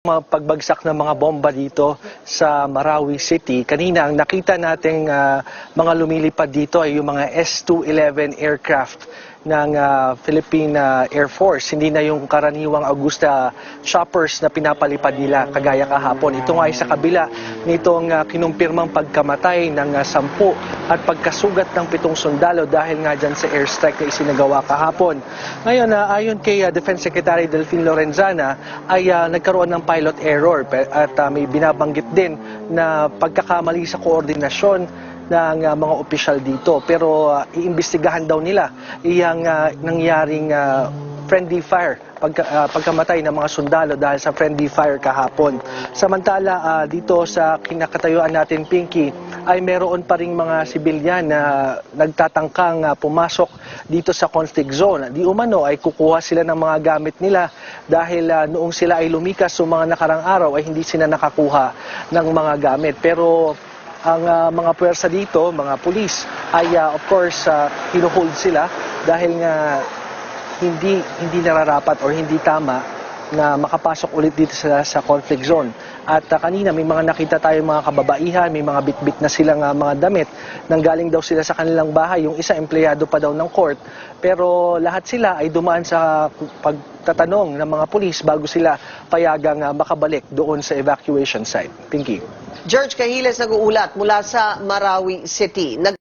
mga pagbagsak ng mga bomba dito sa Marawi City. Kanina ang nakita nating ah, mga lumilipad dito ay yung mga S-211 aircraft ng ah, Philippine ah, Air Force. Hindi na yung karaniwang Augusta choppers na pinapalipad nila kagaya kahapon. Ito nga ay sa kabila nitong ah, kinumpirmang pagkamatay ng ah, sampu at pagkasugat ng pitong sundalo dahil nga dyan sa airstrike na isinagawa kahapon. Ngayon, ah, ayon kay ah, Defense Secretary Delphine Lorenzana, ay ah, nagkaroon ng pilot error at ah, may binabanggit din na pagkakamali sa koordinasyon ng ah, mga opisyal dito. Pero ah, iimbestigahan daw nila iyang ah, nangyaring ah, friendly fire pagka, ah, pagkamatay ng mga sundalo dahil sa friendly fire kahapon. Samantala ah, dito sa kinakatayuan natin Pinky ay meron pa ring mga sibilyan na nagtatangkang ah, pumasok dito sa conflict zone. Di umano ay kukuha sila ng mga gamit nila dahil ah, noong sila ay lumikas sa mga nakarang araw ay hindi sila nakakuha ng mga gamit. Pero ang ah, mga puwersa dito, mga pulis, ay ah, of course uh, hinuhold sila dahil nga hindi hindi nararapat or hindi tama na makapasok ulit dito sa, sa conflict zone. At ah, kanina may mga nakita tayo mga kababaihan, may mga bitbit na silang ah, mga damit. Nanggaling daw sila sa kanilang bahay. Yung isa empleyado pa daw ng court. Pero lahat sila ay dumaan sa pagtatanong ng mga pulis bago sila payagang ah, makabalik doon sa evacuation site. Pinky. George Cahiles nag-uulat mula sa Marawi City. Nag